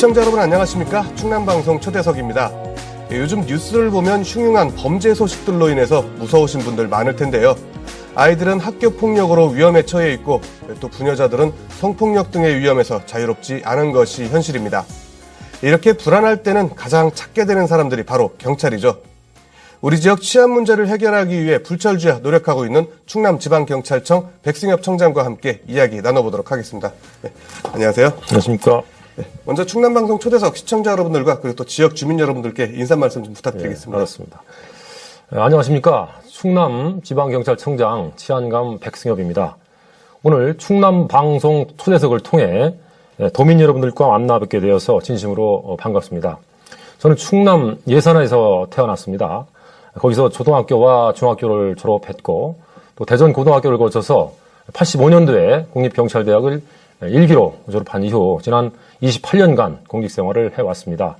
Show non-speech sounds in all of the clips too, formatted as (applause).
시청자 여러분 안녕하십니까? 충남방송 초대석입니다. 예, 요즘 뉴스를 보면 흉흉한 범죄 소식들로 인해서 무서우신 분들 많을 텐데요. 아이들은 학교 폭력으로 위험에 처해 있고 또 부녀자들은 성폭력 등의 위험에서 자유롭지 않은 것이 현실입니다. 이렇게 불안할 때는 가장 찾게 되는 사람들이 바로 경찰이죠. 우리 지역 치안 문제를 해결하기 위해 불철주야 노력하고 있는 충남지방경찰청 백승엽 청장과 함께 이야기 나눠보도록 하겠습니다. 네, 안녕하세요. 안녕하십니까. 네, 먼저 충남방송 초대석 시청자 여러분들과 그리고 또 지역 주민 여러분들께 인사 말씀 좀 네, 부탁드리겠습니다. 반갑습니다. 네, 안녕하십니까. 충남 지방경찰청장 치안감 백승엽입니다. 오늘 충남 방송 초대석을 통해 네, 도민 여러분들과 만나 뵙게 되어서 진심으로 어, 반갑습니다. 저는 충남 예산에서 태어났습니다. 거기서 초등학교와 중학교를 졸업했고 또 대전 고등학교를 거쳐서 85년도에 국립경찰대학을 1기로 졸업한 이후 지난 28년간 공직 생활을 해왔습니다.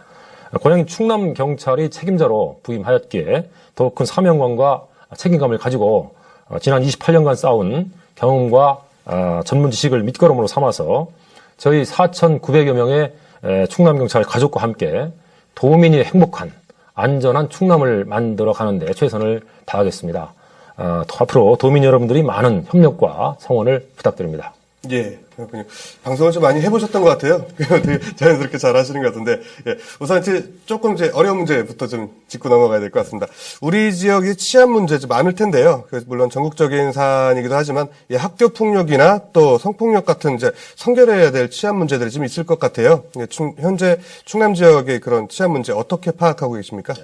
고향인 충남 경찰이 책임자로 부임하였기에 더욱 큰 사명감과 책임감을 가지고 어, 지난 28년간 쌓은 경험과 어, 전문 지식을 밑거름으로 삼아서 저희 4,900여 명의 에, 충남 경찰 가족과 함께 도민이 행복한 안전한 충남을 만들어 가는데 최선을 다하겠습니다. 어, 더 앞으로 도민 여러분들이 많은 협력과 성원을 부탁드립니다. 예, 그렇군요. 방송을 좀 많이 해보셨던 것 같아요. (laughs) 되게 자연스럽게 잘 하시는 것 같은데, 예, 우선 이제 조금 이제 어려운 문제부터 좀 짚고 넘어가야 될 것 같습니다. 우리 지역이 치안 문제 좀 많을 텐데요. 그래서 물론 전국적인 사안이기도 하지만, 예, 학교 폭력이나 또 성폭력 같은 이제 성결해야 될 치안 문제들이 좀 있을 것 같아요. 예, 충- 현재 충남 지역의 그런 치안 문제 어떻게 파악하고 계십니까?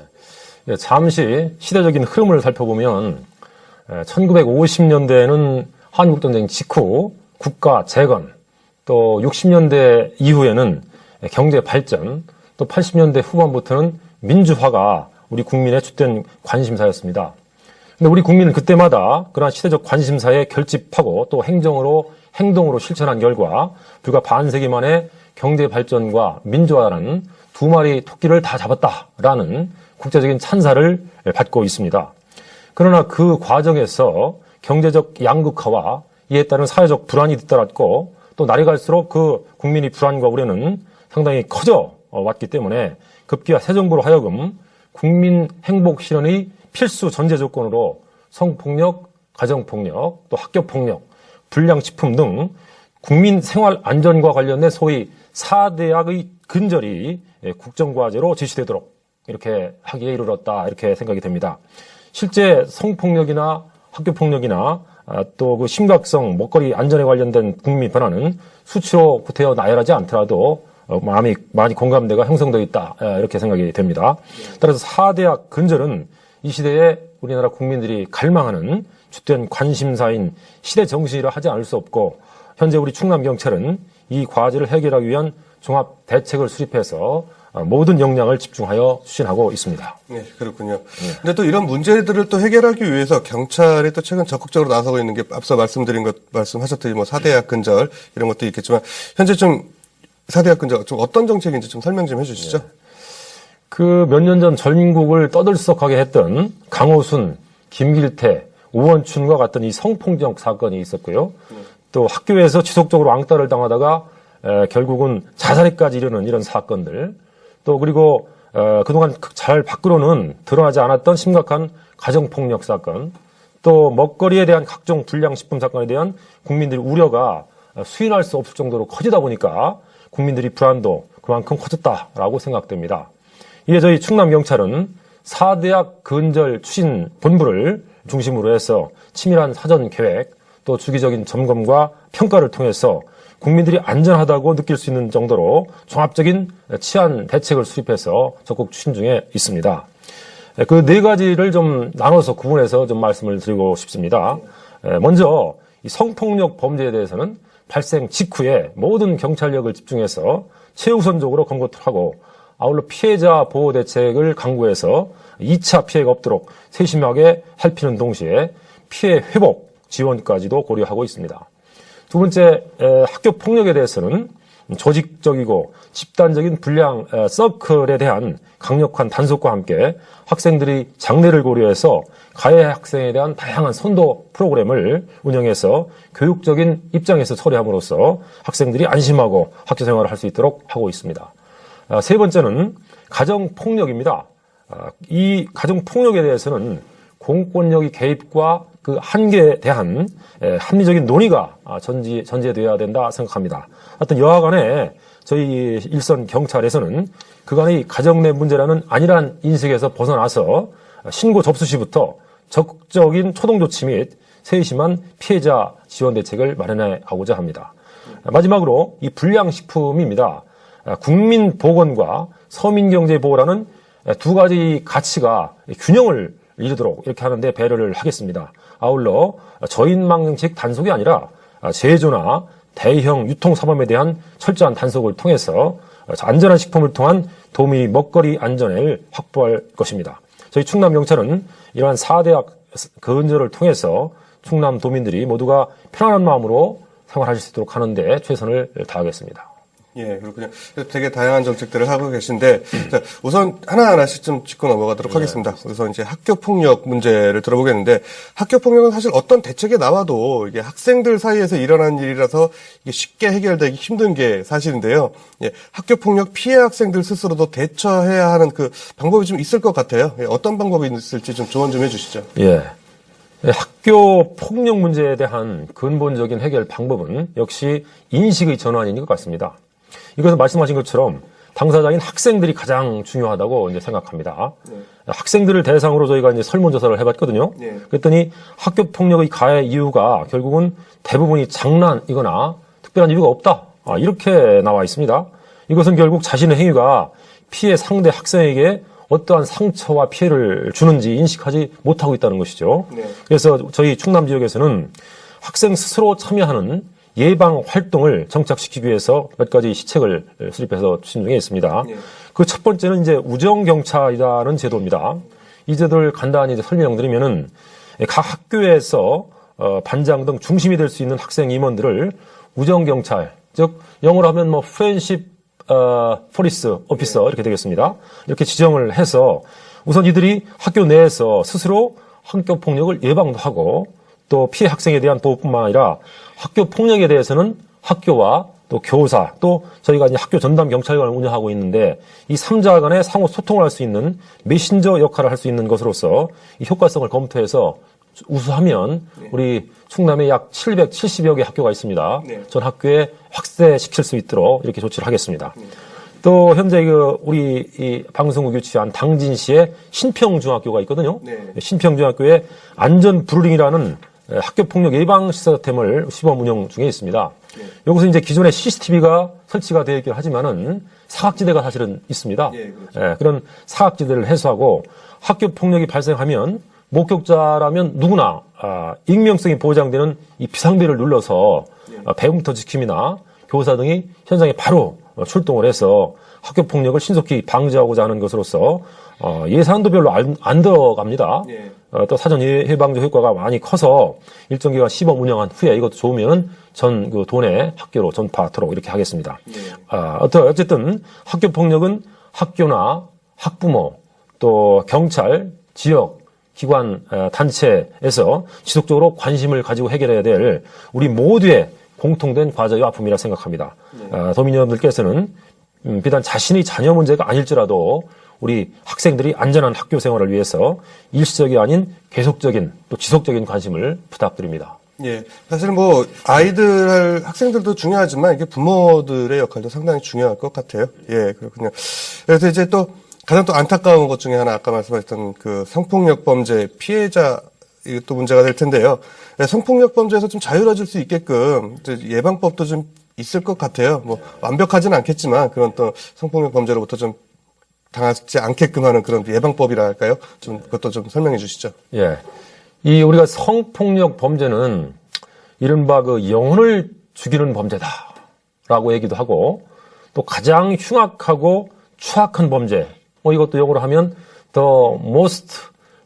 예, 잠시 시대적인 흐름을 살펴보면 1950년대에는 한국전쟁 직후 국가 재건, 또 60년대 이후에는 경제 발전, 또 80년대 후반부터는 민주화가 우리 국민의 주된 관심사였습니다. 근데 우리 국민은 그때마다 그러한 시대적 관심사에 결집하고 또 행정으로 행동으로 실천한 결과 불과 반세기 만에 경제 발전과 민주화라는 두 마리 토끼를 다 잡았다라는 국제적인 찬사를 받고 있습니다. 그러나 그 과정에서 경제적 양극화와 이에 따른 사회적 불안이 뒤따랐고 또 날이 갈수록 그 국민의 불안과 우려는 상당히 커져 왔기 때문에 급기야 새 정부로 하여금 국민 행복 실현의 필수 전제 조건으로 성폭력, 가정폭력, 또 학교폭력, 불량식품 등 국민 생활 안전과 관련된 소위 4대약의 근절이 국정과제로 제시되도록 이렇게 하기에 이르렀다 이렇게 생각이 됩니다. 실제 성폭력이나 학교폭력이나 아, 또 그 심각성 먹거리 안전에 관련된 국민 변화는 수치로 구태여 나열하지 않더라도 어, 마음이 많이 공감대가 형성되어 있다 아, 이렇게 생각이 됩니다. 따라서 4대학 근절은 이 시대에 우리나라 국민들이 갈망하는 주된 관심사인 시대 정신이라 하지 않을 수 없고 현재 우리 충남 경찰은 이 과제를 해결하기 위한 종합 대책을 수립해서 어, 모든 역량을 집중하여 추진하고 있습니다. 네, 그렇군요. 근데 또 이런 문제들을 또 해결하기 위해서 경찰이 또 최근 적극적으로 나서고 있는 게 앞서 말씀드린 것, 말씀하셨듯이 뭐 4대약 근절 이런 것도 있겠지만 현재 좀 4대약 근절 좀 어떤 정책인지 좀 설명 좀 해주시죠. 그몇 년 전 전국을 떠들썩하게 했던 강호순, 김길태, 우원춘과 같은 이 성폭력 사건이 있었고요. 또 학교에서 지속적으로 왕따를 당하다가 에, 결국은 자살에까지 이르는 이런 사건들. 또 그리고 어, 그동안 잘 밖으로는 드러나지 않았던 심각한 가정폭력 사건. 또 먹거리에 대한 각종 불량식품 사건에 대한 국민들의 우려가 어, 수인할 수 없을 정도로 커지다 보니까 국민들이 불안도 그만큼 커졌다라고 생각됩니다. 이에 저희 충남경찰은 4대학 근절 추진 본부를 중심으로 해서 치밀한 사전 계획 또 주기적인 점검과 평가를 통해서 국민들이 안전하다고 느낄 수 있는 정도로 종합적인 치안 대책을 수립해서 적극 추진 중에 있습니다. 그 네 가지를 좀 나눠서 구분해서 좀 말씀을 드리고 싶습니다. 에, 먼저 이 성폭력 범죄에 대해서는 발생 직후에 모든 경찰력을 집중해서 최우선적으로 검거를 하고 아울러 피해자 보호 대책을 강구해서 2차 피해가 없도록 세심하게 살피는 동시에 피해 회복 지원까지도 고려하고 있습니다. 두 번째 에, 학교 폭력에 대해서는 조직적이고 집단적인 불량 에, 서클에 대한 강력한 단속과 함께 학생들이 장래를 고려해서 가해 학생에 대한 다양한 선도 프로그램을 운영해서 교육적인 입장에서 처리함으로써 학생들이 안심하고 학교 생활을 할 수 있도록 하고 있습니다. 아, 세 번째는 가정 폭력입니다. 아, 이 가정 폭력에 대해서는 공권력의 개입과 그 한계에 대한 에, 합리적인 논의가 아, 전지, 전제되어야 된다 생각합니다. 하여튼 여하간에 저희 일선 경찰에서는 그간의 가정 내 문제라는 안일한 인식에서 벗어나서 신고 접수 시부터 적극적인 초동 조치 및 세심한 피해자 지원 대책을 마련해 가고자 합니다. 마지막으로 이 불량식품입니다. 국민 보건과 서민 경제 보호라는 두 가지 가치가 균형을 이루도록 이렇게 하는데 배려를 하겠습니다. 아울러 저인망식 단속이 아니라 제조나 대형 유통사범에 대한 철저한 단속을 통해서 안전한 식품을 통한 도미 먹거리 안전을 확보할 것입니다. 저희 충남 경찰은 이러한 4대학 근절을 통해서 충남 도민들이 모두가 편안한 마음으로 생활하실 수 있도록 하는데 최선을 다하겠습니다. 예, 그렇군요. 되게 다양한 정책들을 하고 계신데, 자, 우선 하나하나씩 좀 짚고 넘어가도록 하겠습니다. 우선 이제 학교 폭력 문제를 들어보겠는데, 학교 폭력은 사실 어떤 대책이 나와도 이게 학생들 사이에서 일어난 일이라서 이게 쉽게 해결되기 힘든 게 사실인데요. 예, 학교 폭력 피해 학생들 스스로도 대처해야 하는 그 방법이 좀 있을 것 같아요. 예, 어떤 방법이 있을지 좀 조언 좀 해주시죠. 예. 학교 폭력 문제에 대한 근본적인 해결 방법은 역시 인식의 전환인 것 같습니다. 이것은 말씀하신 것처럼 당사자인 학생들이 가장 중요하다고 이제 생각합니다. 학생들을 대상으로 저희가 이제 설문조사를 해봤거든요. 네. 그랬더니 학교 폭력의 가해 이유가 결국은 대부분이 장난이거나 특별한 이유가 없다. 아, 이렇게 나와 있습니다. 이것은 결국 자신의 행위가 피해 상대 학생에게 어떠한 상처와 피해를 주는지 인식하지 못하고 있다는 것이죠. 네. 그래서 저희 충남 지역에서는 학생 스스로 참여하는 예방 활동을 정착시키기 위해서 몇 가지 시책을 수립해서 추진 중에 있습니다. 네. 그첫 번째는 이제 우정 경찰이라는 제도입니다. 이 제도를 간단히 이제 설명드리면은 각 학교에서 어, 반장 등 중심이 될 수 있는 학생 임원들을 우정 경찰, 즉 영어로 하면 뭐 프렌십 어, 포리스 오피서 이렇게 되겠습니다. 이렇게 지정을 해서 우선 이들이 학교 내에서 스스로 학교 폭력을 예방도 하고 또 피해 학생에 대한 보호뿐만 아니라 학교 폭력에 대해서는 학교와 또 교사 또 저희가 이제 학교 전담 경찰관을 운영하고 있는데 이 삼자 간의 상호 소통을 할 수 있는 메신저 역할을 할 수 있는 것으로서 이 효과성을 검토해서 우수하면 우리 충남에 약 770여 개 학교가 있습니다. 네. 전 학교에 확대시킬 수 있도록 이렇게 조치를 하겠습니다. 또 현재 그 우리 이 방송국 유치한 당진시에 신평중학교가 있거든요. 네. 신평중학교에 안전 브루링이라는 학교 폭력 예방 시스템을 시범 운영 중에 있습니다. 여기서 이제 기존에 CCTV가 설치가 되어 있긴 하지만은 사각지대가 사실은 있습니다. 예, 그렇죠. 예, 그런 사각지대를 해소하고 학교 폭력이 발생하면 목격자라면 누구나 아, 익명성이 보장되는 이 비상벨을 눌러서 아, 배움터 지킴이나 교사 등이 현장에 바로 어, 출동을 해서 학교 폭력을 신속히 방지하고자 하는 것으로서 어, 예산도 별로 안, 안 들어갑니다. 예. 어, 또 사전 예- 예방적 효과가 많이 커서 일정 기간 시범 운영한 후에 이것도 좋으면 전그 도내 학교로 전파하도록 이렇게 하겠습니다. 아, 어떠- 어쨌든 학교 폭력은 학교나 학부모 또 경찰 지역 기관 어, 단체에서 지속적으로 관심을 가지고 해결해야 될 우리 모두의 공통된 과제의 아픔이라 생각합니다. 아, 도민 여러분들께서는 음, 비단 자신의 자녀 문제가 아닐지라도 우리 학생들이 안전한 학교 생활을 위해서 일시적이 아닌 계속적인 또 지속적인 관심을 부탁드립니다. 예. 사실 뭐, 아이들, 학생들도 중요하지만 이게 부모들의 역할도 상당히 중요할 것 같아요. 예, 그렇군요. 그래서 이제 또 가장 또 안타까운 것 중에 하나 아까 말씀하셨던 그 성폭력 범죄 피해자 이것도 문제가 될 텐데요. 예, 성폭력 범죄에서 좀 자유로워질 수 있게끔 예방법도 좀 있을 것 같아요. 뭐 완벽하지는 않겠지만 그런 또 성폭력 범죄로부터 좀 당하지 않게끔 하는 그런 예방법이라 할까요? 좀 그것도 좀 설명해 주시죠. 예. 이 우리가 성폭력 범죄는 이른바 그 영혼을 죽이는 범죄다라고 얘기도 하고 또 가장 흉악하고 추악한 범죄. 뭐 이것도 영어로 하면 the most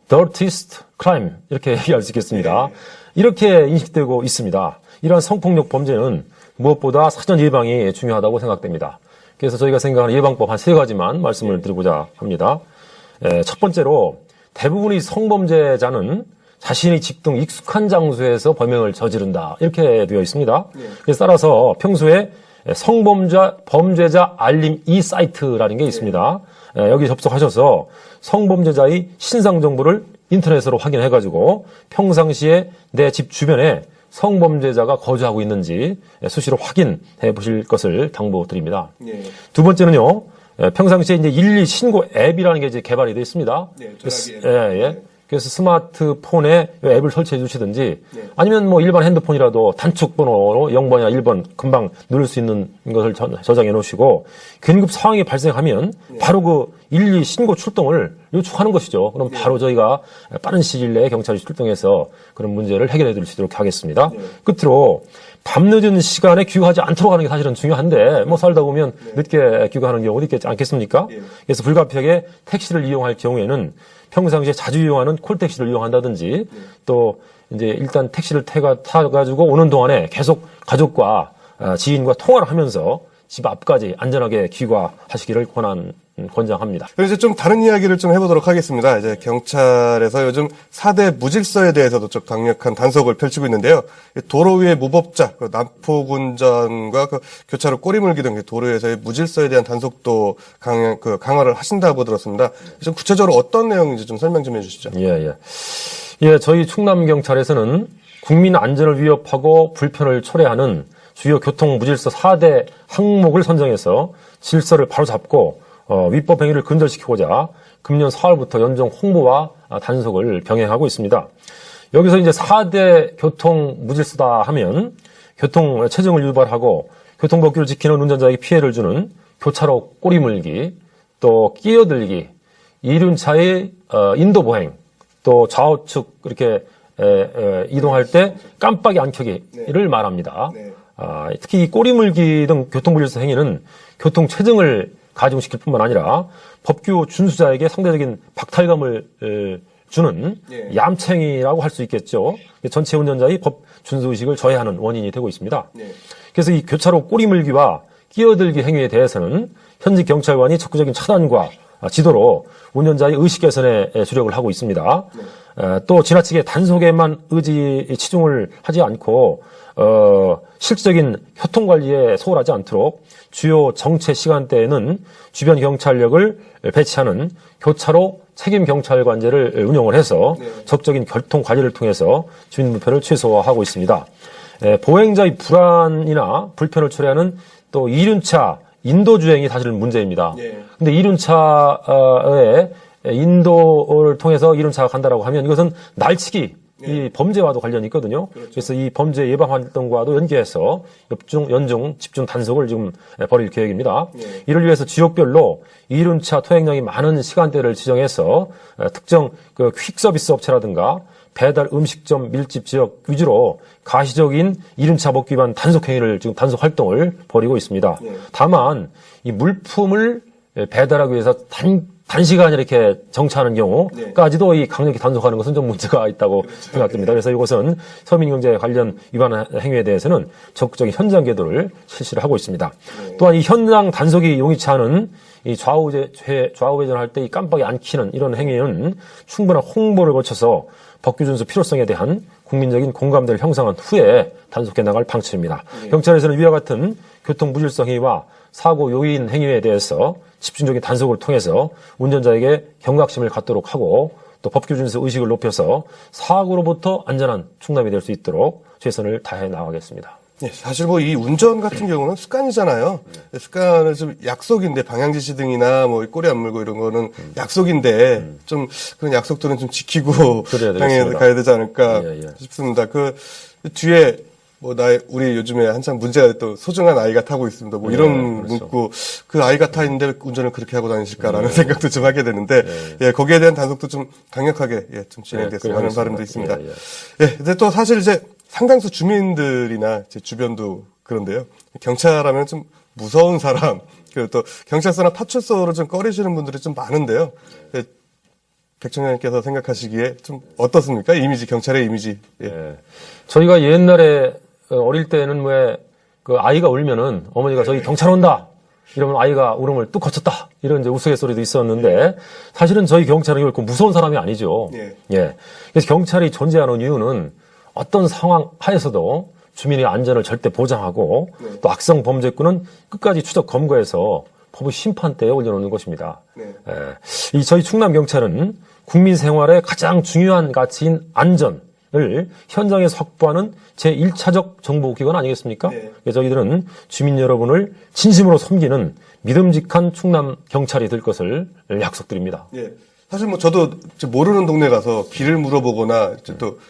dirtiest crime 이렇게 (laughs) 얘기할 수 있겠습니다. 이렇게 인식되고 있습니다. 이러한 성폭력 범죄는 무엇보다 사전 예방이 중요하다고 생각됩니다. 그래서 저희가 생각하는 예방법 한 세 가지만 말씀을 드리고자 합니다. 에, 첫 번째로 대부분의 성범죄자는 자신이 집등 익숙한 장소에서 범행을 저지른다 이렇게 되어 있습니다. 그래서 따라서 평소에 성범죄 범죄자 알림 이 사이트라는 게 있습니다. 예, 여기 접속하셔서 성범죄자의 신상 정보를 인터넷으로 확인해가지고 평상시에 내 집 주변에 성범죄자가 거주하고 있는지 예, 수시로 확인해 보실 것을 당부드립니다. 예. 두 번째는요, 예, 평상시에 이제 112 신고 앱이라는 게 이제 개발이 되어 있습니다. 네. 예, 예. 그래서 스마트폰에 이 앱을 설치해 주시든지 네. 아니면 뭐 일반 핸드폰이라도 단축 번호로 0번이나 1번 금방 누를 수 있는 것을 전- 저장해 놓으시고 긴급 상황이 발생하면 네. 바로 그 112 신고 출동을 요청하는 것이죠. 그럼 네. 바로 저희가 빠른 시일 내에 경찰이 출동해서 그런 문제를 해결해 드릴 수 있도록 하겠습니다. 네. 끝으로 밤늦은 시간에 귀가하지 않도록 하는 게 사실은 중요한데 뭐 살다 보면 늦게 귀가하는 경우도 있겠지 않겠습니까? 그래서 불가피하게 택시를 이용할 경우에는 평상시에 자주 이용하는 콜택시를 이용한다든지 또 이제 일단 택시를 태가 타가지고 오는 동안에 계속 가족과 어, 지인과 통화를 하면서 집 앞까지 안전하게 귀가하시기를 권한 권장합니다. 그리고 이제 좀 다른 이야기를 좀 해보도록 하겠습니다. 이제 경찰에서 요즘 4대 무질서에 대해서도 좀 강력한 단속을 펼치고 있는데요. 도로 위의 무법자, 그 난폭운전과 그 교차로 꼬리물기 등 도로에서의 무질서에 대한 단속도 강, 그 강화를 하신다고 들었습니다. 좀 구체적으로 어떤 내용인지 좀 설명 좀 해주시죠. 예, 예. 예, 저희 충남경찰에서는 국민 안전을 위협하고 불편을 초래하는 주요 교통 무질서 4대 항목을 선정해서 질서를 바로잡고 어, 위법 행위를 근절시키고자 금년 4월부터 연정 홍보와 아, 단속을 병행하고 있습니다. 여기서 이제 4대 교통 무질서다 하면 교통 체증을 유발하고 교통법규를 지키는 운전자에게 피해를 주는 교차로 꼬리물기, 또 끼어들기, 이륜차의 어, 인도 보행, 또 좌우측 이렇게 에, 에, 이동할 때 깜빡이 안 켜기를 말합니다. 네. 아, 특히 이 꼬리물기 등 교통불질서 행위는 교통 체증을 가중시킬 뿐만 아니라 법규 준수자에게 상대적인 박탈감을 에, 주는 예. 얌챙이라고 할 수 있겠죠. 전체 운전자의 법 준수 의식을 저해하는 원인이 되고 있습니다. 네. 그래서 이 교차로 꼬리물기와 끼어들기 행위에 대해서는 현직 경찰관이 적극적인 차단과 지도로 운전자의 의식 개선에 주력을 하고 있습니다. 에, 또 지나치게 단속에만 의지 치중을 하지 않고 어, 실질적인 교통 관리에 소홀하지 않도록 주요 정체 시간대에는 주변 경찰력을 배치하는 교차로 책임 경찰관제를 운영을 해서 적적인 교통 관리를 통해서 주민 불편을 최소화하고 있습니다. 에, 보행자의 불안이나 불편을 초래하는 또 이륜차 인도 주행이 사실은 문제입니다. 예. 근데 이륜차에 인도를 통해서 이륜차가 간다라고 하면 이것은 날치기 이 범죄와도 관련이 있거든요. 그래서이 범죄 예방 활동과도 연계해서 엽중 연중 집중 단속을 지금 벌일 계획입니다. 이를 위해서 지역별로 이륜차 통행량이 많은 시간대를 지정해서 어, 특정 그 퀵 서비스 업체라든가 배달 음식점 밀집 지역 위주로 가시적인 이륜차 먹기 위한 단속 행위를 지금 단속 활동을 벌이고 있습니다. 다만 이 물품을 배달하기 위해서 단 단시간 이렇게 정차하는 경우까지도 이 강력히 단속하는 것은 좀 문제가 있다고 생각됩니다. 그래서 이것은 서민경제 관련 위반 행위에 대해서는 적극적인 현장 계도를 실시를 하고 있습니다. 또한 이 현장 단속이 용이치 않은 이 좌우제, 좌우회전할 때 이 깜빡이 안 키는 이런 행위는 충분한 홍보를 거쳐서 법규 준수 필요성에 대한 국민적인 공감대를 형성한 후에 단속해 나갈 방침입니다. 경찰에서는 위와 같은 교통 무질서 행위와 사고 요인 행위에 대해서 집중적인 단속을 통해서 운전자에게 경각심을 갖도록 하고 또 법규 준수 의식을 높여서 사고로부터 안전한 충남이 될 수 있도록 최선을 다해 나가겠습니다. 예, 사실 뭐 이 운전 같은 경우는 습관이잖아요. 습관은 좀 약속인데 방향 지시 등이나 뭐 꼬리 안 물고 이런 거는 약속인데 좀 그런 약속들은 좀 지키고 (laughs) 되겠습니다. 가야 되지 않을까 예, 예. 싶습니다. 그 뒤에 뭐 나의 우리 요즘에 한참 문제가 또 소중한 아이가 타고 있습니다. 뭐 이런 그렇죠. 문구 그 아이가 타 있는데 왜 운전을 그렇게 하고 다니실까라는 생각도 좀 하게 되는데 예, 거기에 대한 단속도 좀 강력하게 예, 좀 진행됐으면 하는. 바람도 있습니다. 예, 예. 예, 근데 또 사실 이제 상당수 주민들이나 제 주변도 그런데요. 경찰하면 좀 무서운 사람, 그리고 또 경찰서나 파출소를 좀 꺼리시는 분들이 좀 많은데요. 예, 백청장님께서 생각하시기에 좀 어떻습니까? 이미지, 경찰의 이미지. 예. 예. 저희가 옛날에 어, 어릴 때는 왜 그 아이가 울면은 어머니가 저기 경찰 온다 이러면 아이가 울음을 뚝 거쳤다 이런 이제 우스갯소리도 있었는데 사실은 저희 경찰은 결코 무서운 사람이 아니죠. 예. 예. 그래서 경찰이 존재하는 이유는 어떤 상황 하에서도 주민의 안전을 절대 보장하고 또 악성 범죄꾼은 끝까지 추적 검거해서 법의 심판대에 올려놓는 것입니다. 네. 예, 이 저희 충남 경찰은 국민 생활의 가장 중요한 가치인 안전 을 현장에서 확보하는 제 1차적 정보기관 아니겠습니까? 네. 그래서 저희들은 주민 여러분을 진심으로 섬기는 믿음직한 충남 경찰이 될 것을 약속드립니다. 예. 사실 뭐 저도 모르는 동네 가서 길을 물어보거나 또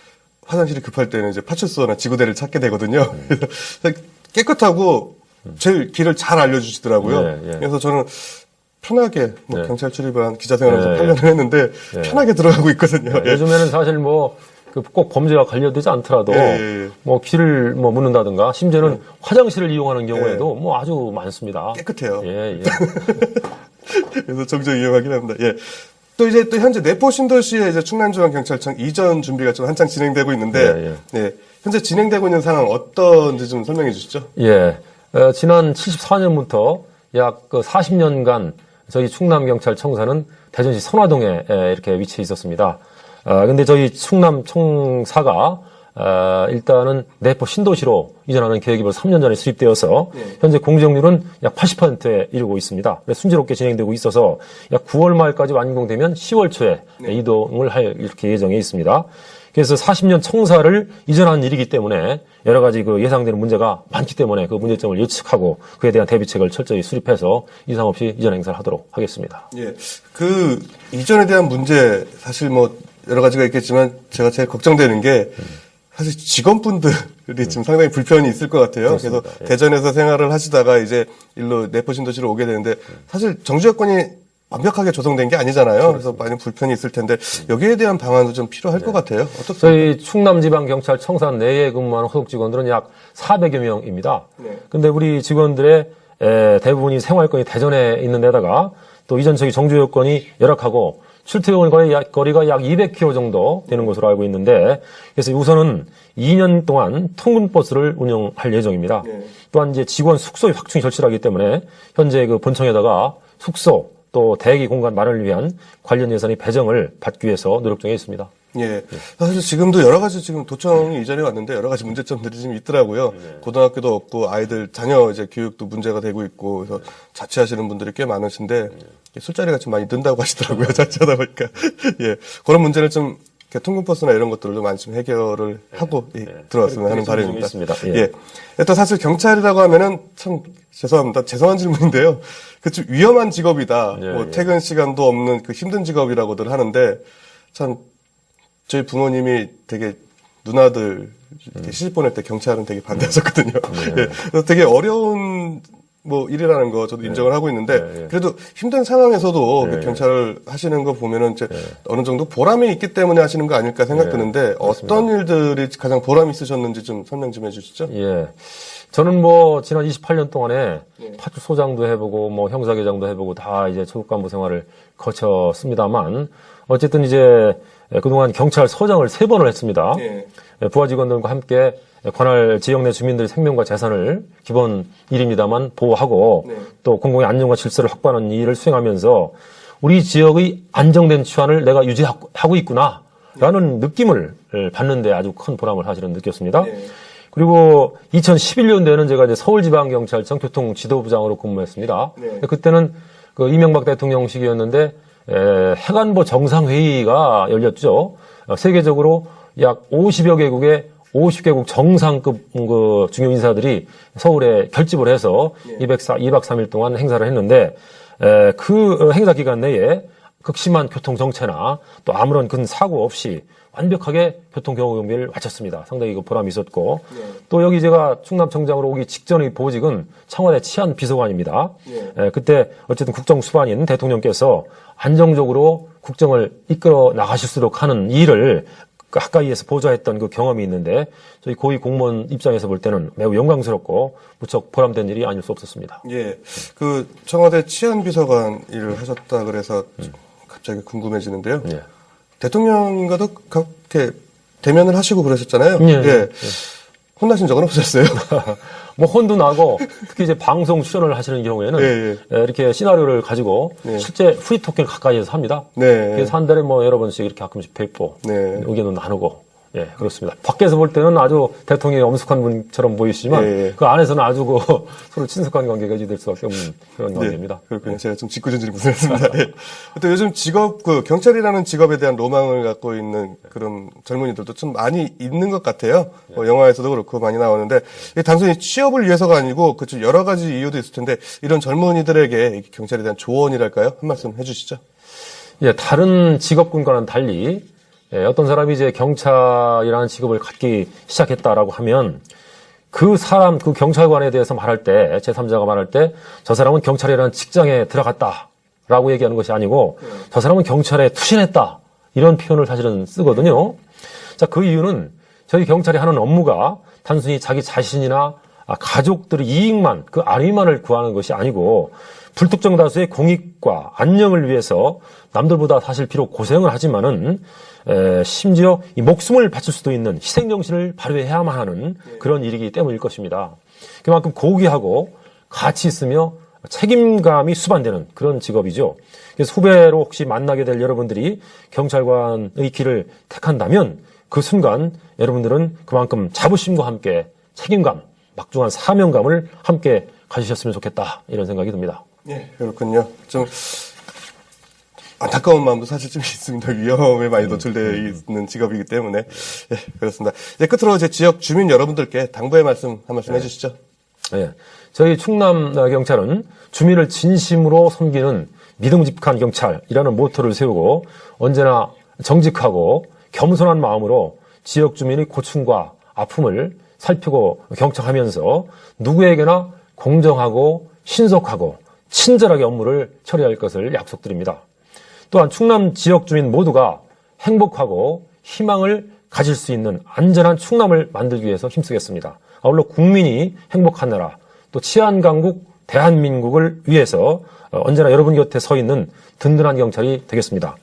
화장실이 급할 때는 이제 파출소나 지구대를 찾게 되거든요. 그래서 깨끗하고 제일 길을 잘 알려주시더라고요. 예, 예. 그래서 저는 편하게 뭐 네. 경찰 출입을 한 기자 예, 예. 8년을 했는데 편하게 들어가고 있거든요. 예. 요즘에는 사실 뭐, 그 꼭 범죄와 관련되지 않더라도, 예, 예, 예. 뭐, 길을 뭐 묻는다든가, 심지어는 화장실을 이용하는 경우에도 뭐 아주 많습니다. 깨끗해요. 예, 예. (laughs) 그래서 종종 이용하긴 합니다. 예. 또 이제 또 현재 내포 신도시의 이제 충남중앙경찰청 이전 준비가 좀 한창 진행되고 있는데, 예, 네. 현재 진행되고 있는 상황 어떤지 좀 설명해 주시죠. 예. 어, 지난 74년부터 약 그 40년간 저희 충남경찰청사는 대전시 선화동에 에, 이렇게 위치해 있었습니다. 아, 근데 저희 충남청사가 아, 일단은 내포 신도시로 이전하는 계획이 벌써 3년 전에 수립되어서 네. 현재 공정률은 약 80%에 이르고 있습니다. 순조롭게 진행되고 있어서 약 9월 말까지 완공되면 10월 초에 네. 이동을 할 이렇게 예정에 있습니다. 그래서 40년 청사를 이전하는 일이기 때문에 여러 가지 그 예상되는 문제가 많기 때문에 그 문제점을 예측하고 그에 대한 대비책을 철저히 수립해서 이상 없이 이전 행사를 하도록 하겠습니다. 예. 그 이전에 대한 문제 사실 뭐 여러 가지가 있겠지만 제가 제일 걱정되는 게 사실 직원분들이 지금 상당히 불편이 있을 것 같아요. 그래서 음. 그렇습니다. 예. 대전에서 생활을 하시다가 이제 일로 내포신도시로 오게 되는데 사실 정지 여건이 완벽하게 조성된 게 아니잖아요. 그래서 많이 불편이 있을 텐데 여기에 대한 방안도 좀 필요할 것 같아요. 어떻습니까? 저희 충남지방경찰 청사 내에 근무하는 소속 직원들은 약 400여 명입니다. 네. 근데 우리 직원들의 에, 대부분이 생활권이 대전에 있는 데다가 또 이전 저기 정주 여건이 열악하고 출퇴근 거리 약- 거리가 약 200km 정도 되는 것으로 알고 있는데 그래서 우선은 2년 동안 통근 버스를 운영할 예정입니다. 네. 또한 이제 직원 숙소의 확충이 절실하기 때문에 현재 그 본청에다가 숙소 또 대기 공간 마련을 위한 관련 예산의 배정을 받기 위해서 노력 중에 있습니다. 예. 사실 지금도 여러 가지 지금 도청이 이전에 왔는데 여러 가지 문제점들이 좀 있더라고요. 고등학교도 없고 아이들 자녀 이제 교육도 문제가 되고 있고 그래서 자취하시는 분들이 꽤 많으신데 술자리가 좀 많이 는다고 하시더라고요. (laughs) 자취하다 보니까. 예. 그런 문제를 좀 통근버스나 이런 것들도 많이 좀 해결을 하고 예, 들어왔으면 하는 바람입니다. 있습니다. 예. 예. 또 사실 경찰이라고 하면은 참 죄송합니다. 죄송한 질문인데요. 그 좀 위험한 직업이다. 예, 뭐 예. 퇴근 시간도 없는 그 힘든 직업이라고들 하는데 참 저희 부모님이 되게 누나들 이렇게 시집 보낼 때 경찰은 되게 반대하셨거든요. 예. 그래서 되게 어려운 뭐 일이라는 거 저도 인정을 하고 있는데 네, 네. 그래도 힘든 상황에서도 그 네. 경찰을 하시는 거 보면은 이제 어느 정도 보람이 있기 때문에 하시는 거 아닐까 생각드는데 어떤 일들이 가장 보람 있으셨는지 좀 설명 좀 해주시죠. 예. 저는 뭐 지난 28년 동안에 네. 파출소장도 해보고 뭐 형사계장도 해보고 다 이제 초급간부 생활을 거쳤습니다만 어쨌든 이제 그동안 경찰서장을 세 번을 했습니다. 예. 부하 직원들과 함께 관할 지역 내 주민들의 생명과 재산을 기본 일입니다만 보호하고 네. 또 공공의 안전과 질서를 확보하는 이 일을 수행하면서 우리 지역의 안정된 치안을 내가 유지하고 있구나라는 느낌을 받는데 아주 큰 보람을 사실은 느꼈습니다. 네. 그리고 2011년도에는 제가 이제 서울지방경찰청 교통지도부장으로 근무했습니다. 네. 그때는 그 이명박 대통령 시기였는데 에, 해관보 정상회의가 열렸죠. 어, 세계적으로 약 50여 개국의 50개국 정상급 그 중요 인사들이 서울에 결집을 해서 네. 204, 2박 3일 동안 행사를 했는데 에, 그 행사 기간 내에 극심한 교통 정체나 또 아무런 큰 사고 없이 완벽하게 교통 경호 경비를 마쳤습니다. 상당히 그 보람이 있었고 네. 또 여기 제가 충남청장으로 오기 직전의 보직은 청와대 치안 비서관입니다. 네. 에, 그때 어쨌든 국정 수반인 대통령께서 안정적으로 국정을 이끌어 나가실 수 있도록 하는 일을 가까이에서 보좌했던 그 경험이 있는데 저희 고위 공무원 입장에서 볼 때는 매우 영광스럽고 무척 보람된 일이 아닐 수 없었습니다. 예. 그 청와대 치안비서관 일을 하셨다 그래서 좀 갑자기 궁금해지는데요. 예. 대통령과도 그렇게 대면을 하시고 그러셨잖아요. 예, 예. 혼나신 적은 없으셨어요? (laughs) 뭐 혼도 나고 특히 이제 방송 출연을 하시는 경우에는 예, 에, 이렇게 시나리오를 가지고 네. 실제 프리토킹을 가까이에서 합니다. 네. 그래서 한 달에 뭐 여러 번씩 이렇게 가끔씩 뵙고 네. 의견도 나누고 예, 그렇습니다. 밖에서 볼 때는 아주 대통령이 엄숙한 분처럼 보이시지만 예, 예. 그 안에서는 아주 그 (laughs) 서로 친숙한 관계가 유지될 수밖에 없는 그런 네, 관계입니다. 그렇군요. 제가 좀 짓궂은지를 못했습니다. 예. 또 요즘 직업, 그 경찰이라는 직업에 대한 로망을 갖고 있는 그런 젊은이들도 좀 많이 있는 것 같아요. 뭐 영화에서도 그렇고 많이 나오는데 이게 단순히 취업을 위해서가 아니고 그좀 여러 가지 이유도 있을 텐데 이런 젊은이들에게 이 경찰에 대한 조언이랄까요? 한 말씀 해주시죠. 예, 다른 직업군과는 달리 예, 어떤 사람이 이제 경찰이라는 직업을 갖기 시작했다라고 하면 그 사람, 그 경찰관에 대해서 말할 때, 제3자가 말할 때, 저 사람은 경찰이라는 직장에 들어갔다 라고 얘기하는 것이 아니고, 저 사람은 경찰에 투신했다. 이런 표현을 사실은 쓰거든요. 자, 그 이유는 저희 경찰이 하는 업무가 단순히 자기 자신이나 아, 가족들의 이익만, 그 안위만을 구하는 것이 아니고, 불특정 다수의 공익과 안녕을 위해서 남들보다 사실 비록 고생을 하지만은 에, 심지어 이 목숨을 바칠 수도 있는 희생 정신을 발휘해야만 하는 그런 일이기 때문일 것입니다. 그만큼 고귀하고 가치 있으며 책임감이 수반되는 그런 직업이죠. 그래서 후배로 혹시 만나게 될 여러분들이 경찰관의 길을 택한다면 그 순간 여러분들은 그만큼 자부심과 함께 책임감, 막중한 사명감을 함께 가지셨으면 좋겠다 이런 생각이 듭니다. 예, 그렇군요. 좀 안타까운 마음도 사실 좀 (laughs) 있습니다. 위험에 많이 노출되어 있는 직업이기 때문에. 예, 그렇습니다. 이제 끝으로 제 지역 주민 여러분들께 당부의 말씀 한 말씀 해주시죠. 예. 저희 충남 경찰은 주민을 진심으로 섬기는 믿음직한 경찰이라는 모토를 세우고 언제나 정직하고 겸손한 마음으로 지역 주민의 고충과 아픔을 살피고 경청하면서 누구에게나 공정하고 신속하고 친절하게 업무를 처리할 것을 약속드립니다. 또한 충남 지역 주민 모두가 행복하고 희망을 가질 수 있는 안전한 충남을 만들기 위해서 힘쓰겠습니다. 아울러 국민이 행복한 나라, 또 치안 강국 대한민국을 위해서 어, 언제나 여러분 곁에 서 있는 든든한 경찰이 되겠습니다.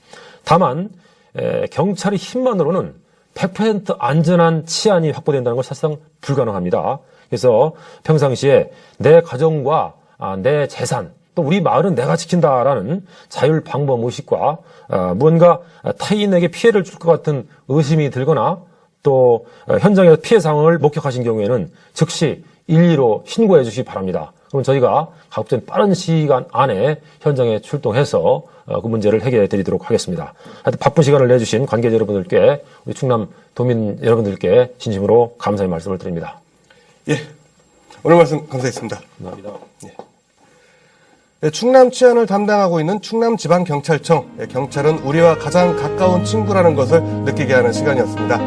다만 에, 경찰의 힘만으로는 100% 안전한 치안이 확보된다는 건 사실상 불가능합니다. 그래서 평상시에 내 가정과 아, 내 재산 또 우리 마을은 내가 지킨다라는 자율 방법 의식과 아, 무언가 타인에게 피해를 줄 것 같은 의심이 들거나 또 어, 현장에서 피해 상황을 목격하신 경우에는 즉시 112로 신고해 주시기 바랍니다. 그럼 저희가 가급적 빠른 시간 안에 현장에 출동해서 어, 그 문제를 해결해 드리도록 하겠습니다. 하여튼 바쁜 시간을 내주신 관계자 여러분들께 우리 충남 도민 여러분들께 진심으로 감사의 말씀을 드립니다. 예. 오늘 말씀 감사했습니다. 감사합니다. 예, 충남 치안을 담당하고 있는 충남지방경찰청. 예, 경찰은 우리와 가장 가까운 친구라는 것을 느끼게 하는 시간이었습니다.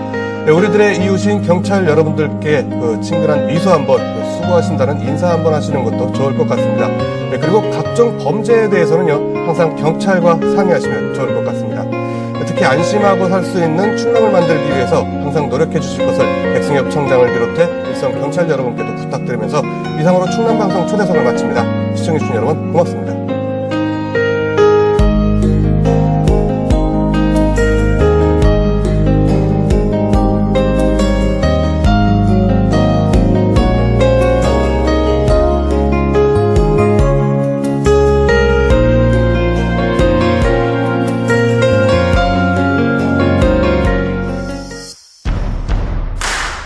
예, 우리들의 이웃인 경찰 여러분들께 그 친근한 미소 한번, 그 수고하신다는 인사 한번 하시는 것도 좋을 것 같습니다. 예, 그리고 각종 범죄에 대해서는요, 항상 경찰과 상의하시면 좋을 것 같습니다. 예, 특히 안심하고 살 수 있는 충남을 만들기 위해서 항상 노력해 주실 것을 백승엽 청장을 비롯해 일선 경찰 여러분께도 부탁드리면서 이상으로 충남방송 초대석을 마칩니다. 시청해주신 여러분 고맙습니다.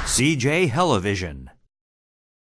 CJ Television.